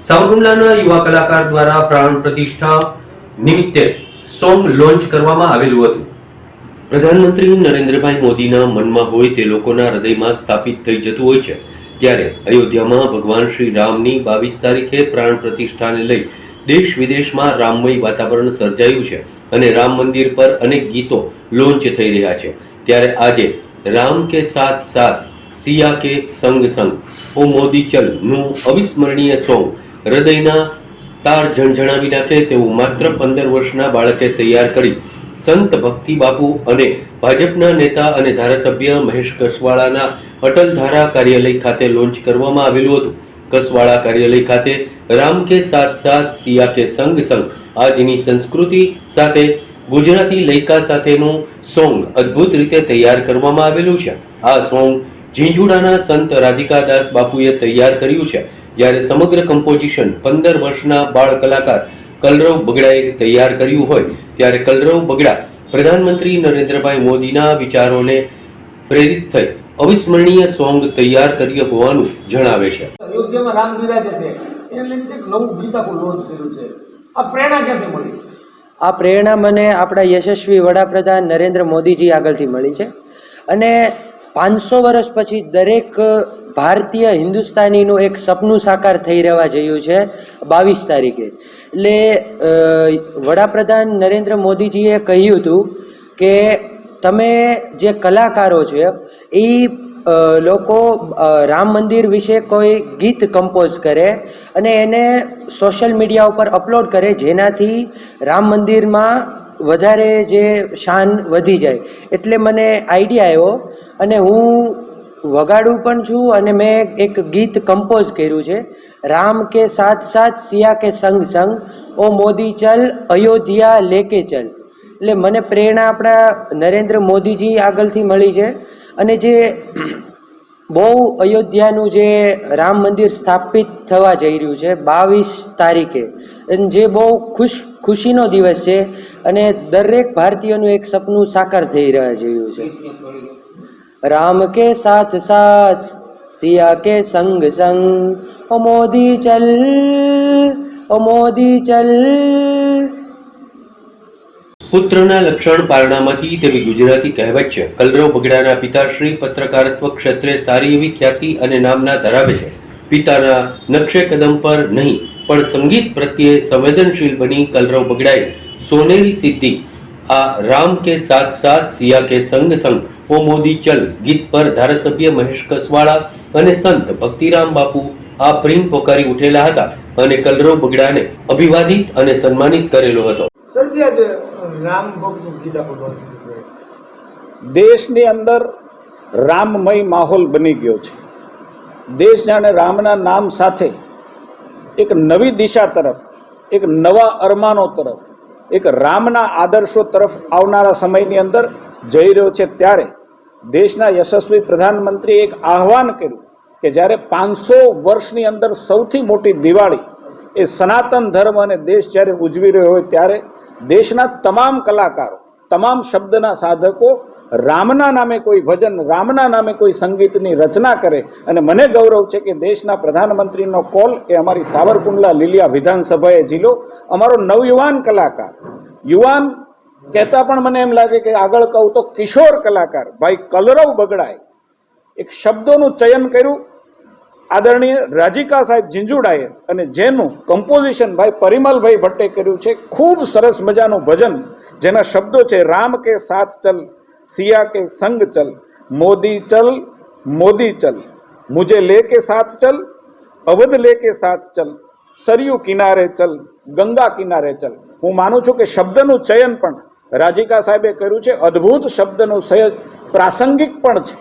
સાવરકુંડલાના યુવા કલાકાર દ્વારા પ્રાણ પ્રતિષ્ઠા નિમિત્તે સોંગ લોન્ચ કરવામાં આવેલું હતું. પ્રધાનમંત્રી નરેન્દ્રભાઈ મોદીના મનમાં હોય તે લોકોના હૃદયમાં સ્થાપિત થઈ જતું હોય છે. ત્યારે અયોધ્યામાં ભગવાન શ્રી રામની બાવીસ તારીખે પ્રાણ પ્રતિષ્ઠાને લઈ દેશ વિદેશમાં રામમય વાતાવરણ સર્જાયું છે અને રામ મંદિર પર અનેક ગીતો લોન્ચ થઈ રહ્યા છે. ત્યારે આજે રામ કે સાથ સાથ, સિયા કે સંગ સંગ, ઓ મોદી ચલ, નું અવિસ્મરણીય સોંગ હૃદયના તાર ઝણઝણાવી નાખે તેવું માત્ર પંદર વર્ષના બાળકે તૈયાર કરી સંત ભક્તિ બાપુ અને ભાજપના નેતા અને ધારાસભ્ય મહેશ કસવાળાના અટલ ધારા કાર્યાલય ખાતે લોન્ચ કરવામાં આવેલું હતું. કસવાળા કાર્યાલય ખાતે રામ કે સાથ સાથ, સિયા કે સંગ સંગ આજની સંસ્કૃતિ સાથે ગુજરાતી લયકા સાથેનું સોંગ અદ્ભુત રીતે તૈયાર કરવામાં આવેલું છે. આ સોંગ ઝીંઝુડાના સંત રાધિકા દાસ બાપુએ તૈયાર કર્યું છે. જ્યારે સમગ્ર કમ્પોઝિશન પંદર વર્ષના બાળ કલાકાર કલરવ બગડાએ તૈયાર કર્યું હોય ત્યારે કલરવ બગડા પ્રધાનમંત્રી નરેન્દ્રભાઈ મોદીના વિચારોને પ્રેરિત થઈ અવિસ્મરણીય સોંગ તૈયાર કર્યું હોવાનું જણાવે છે. અયોધ્યામાં રામ બિરાજે છે. એને લઈને નવું ગીત આખું લોન્ચ કર્યું છે. આ પ્રેરણા ક્યાંથી મળી? આ પ્રેરણા મને આપણા યશસ્વી વડાપ્રધાન નરેન્દ્ર મોદીજી આગળથી મળી છે. અને પાંચસો વર્ષ પછી દરેક ભારતીય હિન્દુસ્તાનીનું એક સપનું સાકાર થઈ રહેવા જયું છે બાવીસ તારીખે. એટલે વડાપ્રધાન નરેન્દ્ર મોદીજીએ કહ્યું હતું કે તમે જે કલાકારો છે, એ લોકો રામ મંદિર વિશે કોઈ ગીત કમ્પોઝ કરે અને એને સોશિયલ મીડિયા ઉપર અપલોડ કરે જેનાથી રામ મંદિરમાં વધારે જે શાન વધી જાય. એટલે મને આઈડિયા આવ્યો અને હું વગાડું પણ છું અને મેં એક ગીત કમ્પોઝ કર્યું છે. રામ કે સાથ સાથ, સિયા કે સંગ સંગ, ઓ મોદી ચલ, અયોધ્યા લેકે ચલ. એટલે મને પ્રેરણા આપણા નરેન્દ્ર મોદીજી આગળથી મળી છે. અને જે બહુ અયોધ્યાનું જે રામ મંદિર સ્થાપિત થવા જઈ રહ્યું છે, બાવીસ તારીખે. જે બહુ ખુશ, ખુશીનો દિવસ છે અને દરેક ભારતીયનું એક સપનું સાકાર થઈ રહ્યા રહ્યું છે. રામ કે સાથ સાથ સિયા કે સંગ સંગ ઓ મોદી ચલ ઓ મોદી ચલ પુત્રના લક્ષણ પારણામાંથી તેવી ગુજરાતી કહેવત છે, કલરવ બગડાના પિતાશ્રી પત્રકારત્વ ક્ષેત્રે સારી એવી ખ્યાતિ અને નામના ધરાવે છે. પિતાના નક્ષે કદમ પર નહીં, પણ સંગીત પ્રત્યે સંવેદનશીલ બની કલરવ બગડાએ સોનેરી સિદ્ધિ, આ રામ કે સાથ સાથ, સિયા કે સંગ સંગ. ઓ મોદી ચલ ગીત પર ધારાસભ્ય મહેશ કસવાળા અને સંત ભક્તિરામ બાપુ આ પ્રેમ પોકારી ઉઠેલા હતા અને કલરવ બગડાને અભિવાદિત અને સન્માનિત કરેલો હતો. દેશની અંદર રામમય માહોલ બની ગયો છે. દેશ જાણે રામના નામ સાથે એક નવી દિશા તરફ એક નવા અરમાનો તરફ એક રામના આદર્શો તરફ આવનારા સમયની અંદર જઈ રહ્યો છે ત્યારે દેશના યશસ્વી પ્રધાનમંત્રીએ એક આહવાન કર્યું કે જ્યારે પાંચસો વર્ષની અંદર સૌથી મોટી દિવાળી એ સનાતન ધર્મ અને દેશ જ્યારે ઉજવી રહ્યો હોય ત્યારે દેશના તમામ કલાકારો, તમામ શબ્દના સાધકો રામના નામે કોઈ ભજન, રામના નામે કોઈ સંગીતની રચના કરે અને મને ગૌરવ છે કે દેશના પ્રધાનમંત્રીનો કોલ એ અમારી સાવરકુંડલા લીલિયા વિધાનસભાએ ઝીલો અમારો નવયુવાન કલાકાર, યુવાન કહેતા પણ મને એમ લાગે કે આગળ કહું તો કિશોર કલાકાર ભાઈ કલરવ બગડાય. એક શબ્દોનું ચયન કર્યું. આદરણીય રાજીકા સાહેબ ઝીંઝુડાએ અને જેનું કમ્પોઝિશન ભાઈ પરિમલભાઈ ભટ્ટે કર્યું છે, ખૂબ સરસ મજાનું ભજન. જેના શબ્દો છે, રામ કે સાથ ચલ, સિયા કે સંગ ચલ, મોદી ચલ મોદી ચલ, મુજે લે કે સાથ ચલ, અવધ લે કે સાથ ચલ, સરયુ કિનારે ચલ, ગંગા કિનારે ચલ. હું માનું છું કે શબ્દનું ચયન પણ રાજીકા સાહેબે કર્યું છે, અદ્ભુત શબ્દનું સહજ પ્રાસંગિક પણ છે.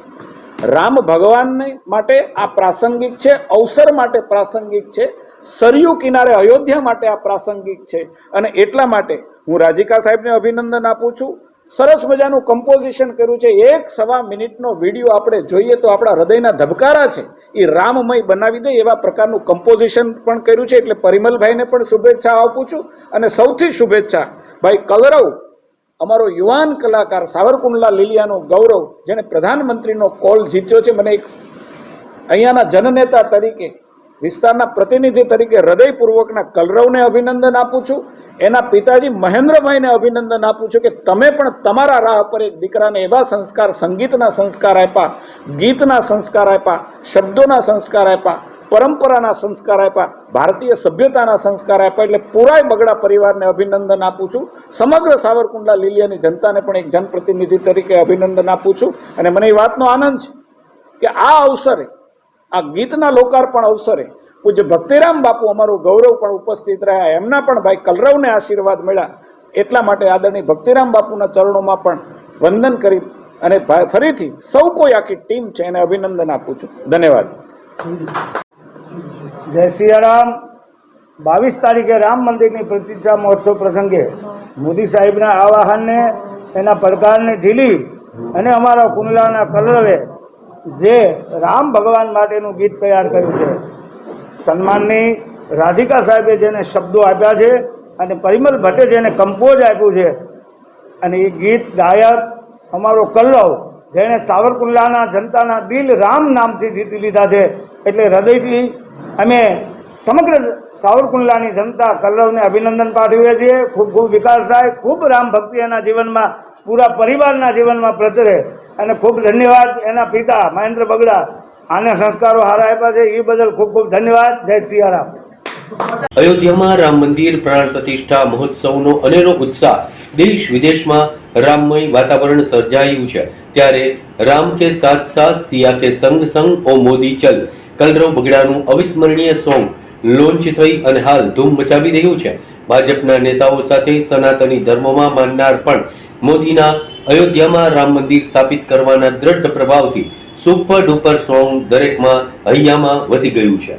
રામ ભગવાનને માટે આ પ્રાસંગિક છે, અવસર માટે પ્રાસંગિક છે, સરયુ કિનારે અયોધ્યા માટે આ પ્રાસંગિક છે અને એટલા માટે હું રાજીકા સાહેબને અભિનંદન આપું છું. સરસ મજાનું કમ્પોઝિશન કર્યું છે, એક સવા મિનિટનો વીડિયો આપણે જોઈએ તો આપણા હૃદયના ધબકારા છે. એ રામમય બનાવી દે એવા પ્રકારનું કમ્પોઝિશન પણ કર્યું છે, એટલે પરિમલભાઈને પણ શુભેચ્છા આપું છું અને સૌથી શુભેચ્છા, ભાઈ કલરવ અમારો યુવાન કલાકાર સાવરકુંડલા લીલિયાનો ગૌરવ જેણે પ્રધાનમંત્રીનો કોલ જીત્યો છે, મને એક અહીંયાના જનનેતા તરીકે, વિસ્તારના પ્રતિનિધિ તરીકે હૃદયપૂર્વકના કલરવને અભિનંદન આપું છું. એના પિતાજી મહેન્દ્રભાઈને અભિનંદન આપું છું કે તમે પણ તમારા રાહ પર એક દીકરાને એવા સંસ્કાર, સંગીતના સંસ્કાર આપ્યા, ગીતના સંસ્કાર આપ્યા, શબ્દોના સંસ્કાર આપ્યા પરંપરાના સંસ્કાર આપ્યા, ભારતીય સભ્યતાના સંસ્કાર આપ્યા એટલે પૂરાય બગડા પરિવારને અભિનંદન આપું છું. સમગ્ર સાવરકુંડલા લીલિયાની જનતાને પણ એક જનપ્રતિનિધિ તરીકે અભિનંદન આપું છું. અને મને એ વાતનો આનંદ છે કે આ અવસરે, આ ગીતના લોકાર્પણ અવસરે પૂજ્ય ભક્તિરામ બાપુ અમારું ગૌરવ પણ ઉપસ્થિત રહ્યા. એમના પણ ભાઈ કલરવને આશીર્વાદ મળ્યા. એટલા માટે આદરણીય ભક્તિરામ બાપુના ચરણોમાં પણ વંદન કરી અને ફરીથી સૌ કોઈ આખી ટીમ છે એને અભિનંદન આપું છું. ધન્યવાદ. જય સિયારામ. બાવીસ તારીખે રામ મંદિરની પ્રતિષ્ઠા મહોત્સવ પ્રસંગે મોદી સાહેબના આવાહનને, એના પડકારને ઝીલી અને અમારા કુંડલાના કલરવે જે રામ ભગવાન માટેનું ગીત તૈયાર કર્યું છે. સન્માનની રાધિકા સાહેબે જેને શબ્દો આપ્યા છે અને પરિમલ ભટ્ટે જેને કમ્પોઝ આપ્યું છે. અને એ ગીત ગાયક અમારો કલ્લવ, જેણે સાવરકુંડલાના જનતાના દિલ રામ નામથી જીતી લીધા છે. એટલે હૃદયથી અમે સમગ્ર સાવરકુંડલાની જનતા કલરવને અભિનંદન પાઠવીએ છીએ. ખૂબ ખૂબ વિકાસ થાય. ખૂબ રામ ભક્તિ એના જીવનમાં, પૂરા પરિવારના જીવનમાં પ્રચરે. અને ખૂબ ધન્યવાદ એના પિતા મહેન્દ્ર બગડા. આને સંસ્કારો હારા આપ્યા છે. એ બદલ ખૂબ ખૂબ ધન્યવાદ. જય સિયારામ અયોધ્યામાં રામ મંદિર પ્રાણ પ્રતિષ્ઠા મહોત્સવનો અનેરો ઉત્સાહ દેશ વિદેશમાં રામમય વાતાવરણ સર્જાયું છે. ત્યારે રામ કે સાથ સાથ, સિયા કે સંગ સંગ, ઓ મોદી ચલ. કલરવ બગડાનું અવિસ્મરણીય સોંગ લોન્ચ થઈ અને હાલ ધૂમ મચાવી રહ્યું છે. ભાજપના નેતાઓ સાથે સનાતની ધર્મમાં માનનાર પણ મોદીના અયોધ્યામાં રામ મંદિર સ્થાપિત કરવાના દ્રઢ પ્રભાવથી સુપર ડુપર સોંગ દરેકમાં હૈયામાં વસી ગયું છે.